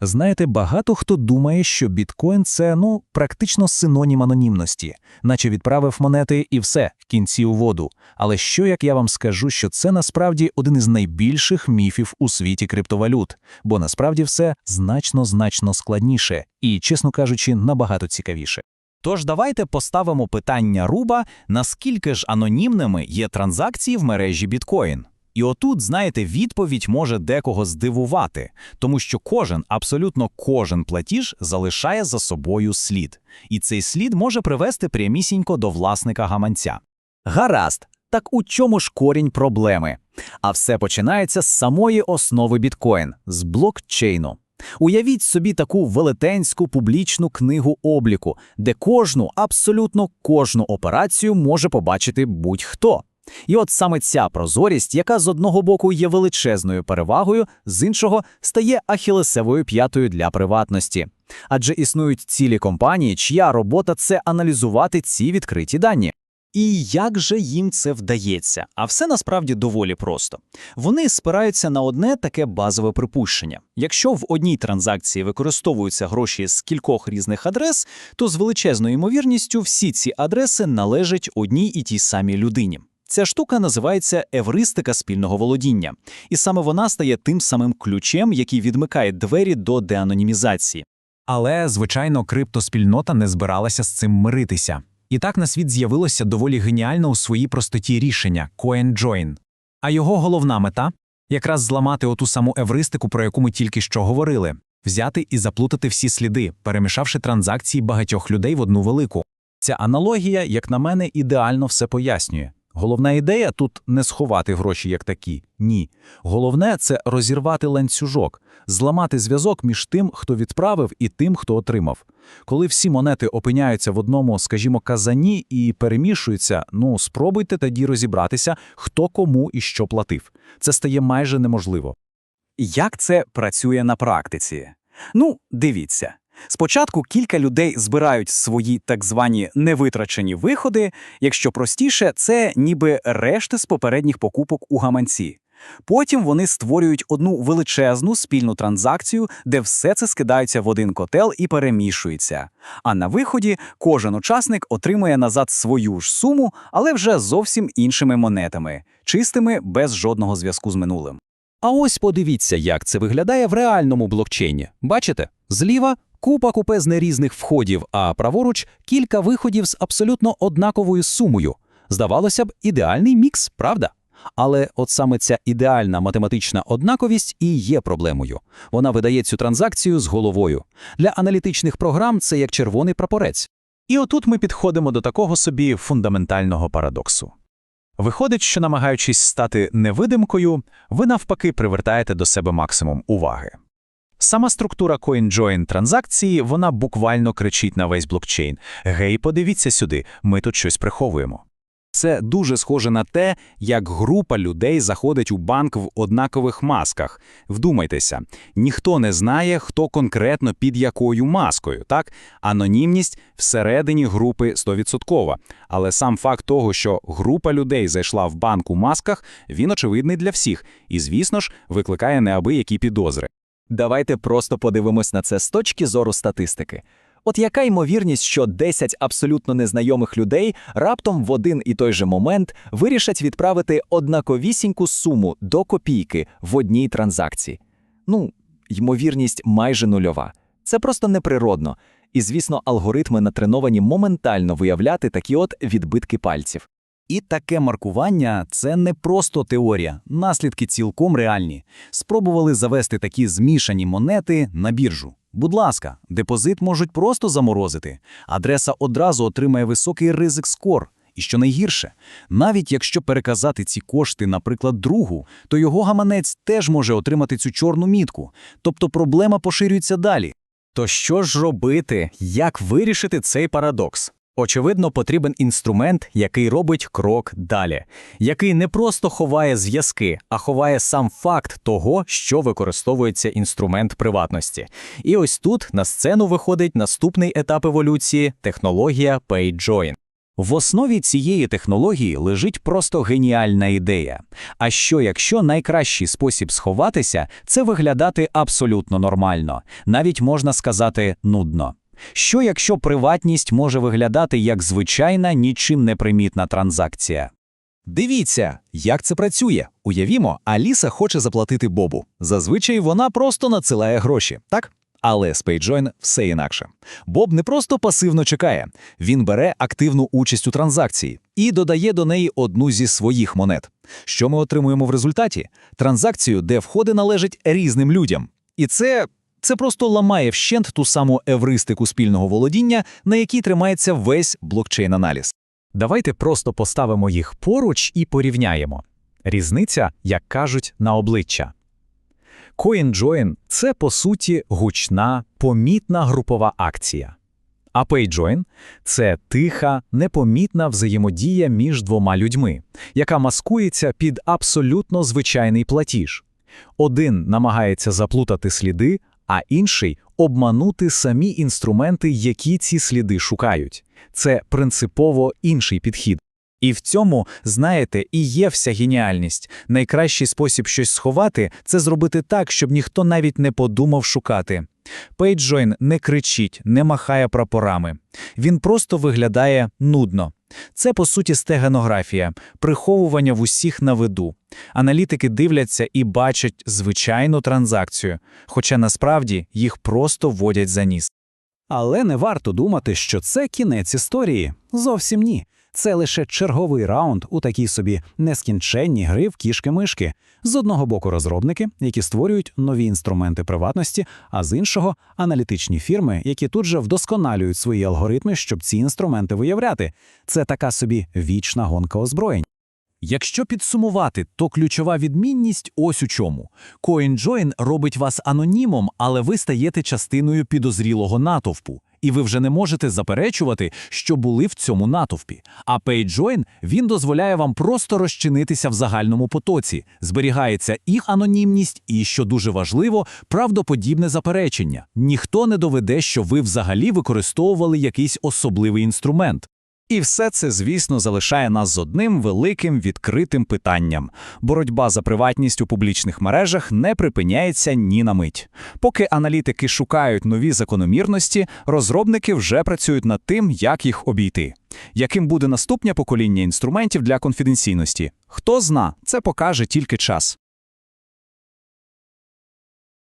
Знаєте, багато хто думає, що біткоін це ну практично синонім анонімності, наче відправив монети і все, кінці у воду. Але що як я вам скажу, що це насправді один із найбільших міфів у світі криптовалют, бо насправді все значно значно складніше і, чесно кажучи, набагато цікавіше. Тож давайте поставимо питання Руба, наскільки ж анонімними є транзакції в мережі біткоін. І отут, знаєте, відповідь може декого здивувати, тому що кожен, абсолютно кожен платіж залишає за собою слід. І цей слід може привести прямісінько до власника гаманця. Гаразд, так у чому ж корінь проблеми? А все починається з самої основи біткоін, з блокчейну. Уявіть собі таку велетенську публічну книгу обліку, де кожну, абсолютно кожну операцію може побачити будь-хто. І от саме ця прозорість, яка з одного боку є величезною перевагою, з іншого стає ахілесевою п'ятою для приватності. Адже існують цілі компанії, чия робота це аналізувати ці відкриті дані. І як же їм це вдається? А все насправді доволі просто. Вони спираються на одне таке базове припущення. Якщо в одній транзакції використовуються гроші з кількох різних адрес, то з величезною ймовірністю всі ці адреси належать одній і тій самій людині. Ця штука називається евристика спільного володіння, і саме вона стає тим самим ключем, який відмикає двері до деанонімізації. Але, звичайно, криптоспільнота не збиралася з цим миритися. І так на світ з'явилося доволі геніально у своїй простоті рішення CoinJoin. А його головна мета якраз зламати оту саму евристику, про яку ми тільки що говорили, взяти і заплутати всі сліди, перемішавши транзакції багатьох людей в одну велику. Ця аналогія, як на мене, ідеально все пояснює. Головна ідея тут не сховати гроші як такі. Ні. Головне це розірвати ланцюжок, зламати зв'язок між тим, хто відправив, і тим, хто отримав. Коли всі монети опиняються в одному, скажімо, казані і перемішуються, ну спробуйте тоді розібратися, хто кому і що платив. Це стає майже неможливо. Як це працює на практиці? Ну, дивіться. Спочатку кілька людей збирають свої так звані невитрачені виходи, якщо простіше, це ніби решти з попередніх покупок у гаманці. Потім вони створюють одну величезну спільну транзакцію, де все це скидається в один котел і перемішується. А на виході кожен учасник отримує назад свою ж суму, але вже зовсім іншими монетами, чистими без жодного зв'язку з минулим. А ось подивіться, як це виглядає в реальному блокчейні. Бачите? Зліва купа купезне різних входів, а праворуч кілька виходів з абсолютно однаковою сумою. Здавалося б, ідеальний мікс, правда? Але от саме ця ідеальна математична однаковість і є проблемою. Вона видає цю транзакцію з головою. Для аналітичних програм це як червоний прапорець. І отут ми підходимо до такого собі фундаментального парадоксу. Виходить, що намагаючись стати невидимкою, ви навпаки привертаєте до себе максимум уваги. Сама структура CoinJoin транзакції, вона буквально кричить на весь блокчейн. Гей, подивіться сюди, ми тут щось приховуємо. Це дуже схоже на те, як група людей заходить у банк в однакових масках. Вдумайтеся, ніхто не знає, хто конкретно під якою маскою. Так, анонімність всередині групи 100%. Але сам факт того, що група людей зайшла в банк у масках, він очевидний для всіх, і, звісно ж, викликає неабиякі підозри. Давайте просто подивимось на це з точки зору статистики. От яка ймовірність, що 10 абсолютно незнайомих людей раптом в один і той же момент вирішать відправити однаковісіньку суму до копійки в одній транзакції? Ну, ймовірність майже нульова. Це просто неприродно. І, звісно, алгоритми натреновані моментально виявляти такі от відбитки пальців. І таке маркування це не просто теорія, наслідки цілком реальні. Спробували завести такі змішані монети на біржу. Будь ласка, депозит можуть просто заморозити. Адреса одразу отримає високий ризик скор. І що найгірше, навіть якщо переказати ці кошти, наприклад, другу, то його гаманець теж може отримати цю чорну мітку. Тобто проблема поширюється далі. То що ж робити? Як вирішити цей парадокс? Очевидно, потрібен інструмент, який робить крок далі, який не просто ховає зв'язки, а ховає сам факт того, що використовується інструмент приватності. І ось тут на сцену виходить наступний етап еволюції технологія PayJoin. В основі цієї технології лежить просто геніальна ідея. А що якщо найкращий спосіб сховатися – це виглядати абсолютно нормально, навіть можна сказати нудно. Що якщо приватність може виглядати як звичайна, нічим не примітна транзакція? Дивіться, як це працює. Уявімо, Аліса хоче заплатити Бобу. Зазвичай вона просто надсилає гроші, так? Але з PayJoin все інакше. Боб не просто пасивно чекає, він бере активну участь у транзакції і додає до неї одну зі своїх монет. Що ми отримуємо в результаті? Транзакцію, де входи належать різним людям. І це, це просто ламає вщент ту саму евристику спільного володіння, на якій тримається весь блокчейн-аналіз. Давайте просто поставимо їх поруч і порівняємо. Різниця, як кажуть, на обличчя. CoinJoin – це, по суті, гучна, помітна групова акція. А PayJoin – це тиха, непомітна взаємодія між двома людьми, яка маскується під абсолютно звичайний платіж. Один намагається заплутати сліди, а інший – обманути самі інструменти, які ці сліди шукають. Це принципово інший підхід. І в цьому, знаєте, і є вся геніальність. Найкращий спосіб щось сховати – це зробити так, щоб ніхто навіть не подумав шукати. PageJoin не кричить, не махає прапорами. Він просто виглядає нудно. Це, по суті, стеганографія, приховування в усіх на виду. Аналітики дивляться і бачать звичайну транзакцію, хоча насправді їх просто водять за ніс. Але не варто думати, що це кінець історії. Зовсім ні. Це лише черговий раунд у такій собі нескінченній гри в кішки-мишки. З одного боку розробники, які створюють нові інструменти приватності, а з іншого аналітичні фірми, які тут же вдосконалюють свої алгоритми, щоб ці інструменти виявляти. Це така собі вічна гонка озброєнь. Якщо підсумувати, то ключова відмінність ось у чому. CoinJoin робить вас анонімом, але ви стаєте частиною підозрілого натовпу. І ви вже не можете заперечувати, що були в цьому натовпі. А PageJoin, він дозволяє вам просто розчинитися в загальному потоці. Зберігається і анонімність, і, що дуже важливо, правдоподібне заперечення. Ніхто не доведе, що ви взагалі використовували якийсь особливий інструмент. І все це, звісно, залишає нас з одним великим відкритим питанням. Боротьба за приватність у публічних мережах не припиняється ні на мить. Поки аналітики шукають нові закономірності, розробники вже працюють над тим, як їх обійти. Яким буде наступне покоління інструментів для конфіденційності? Хто зна, це покаже тільки час.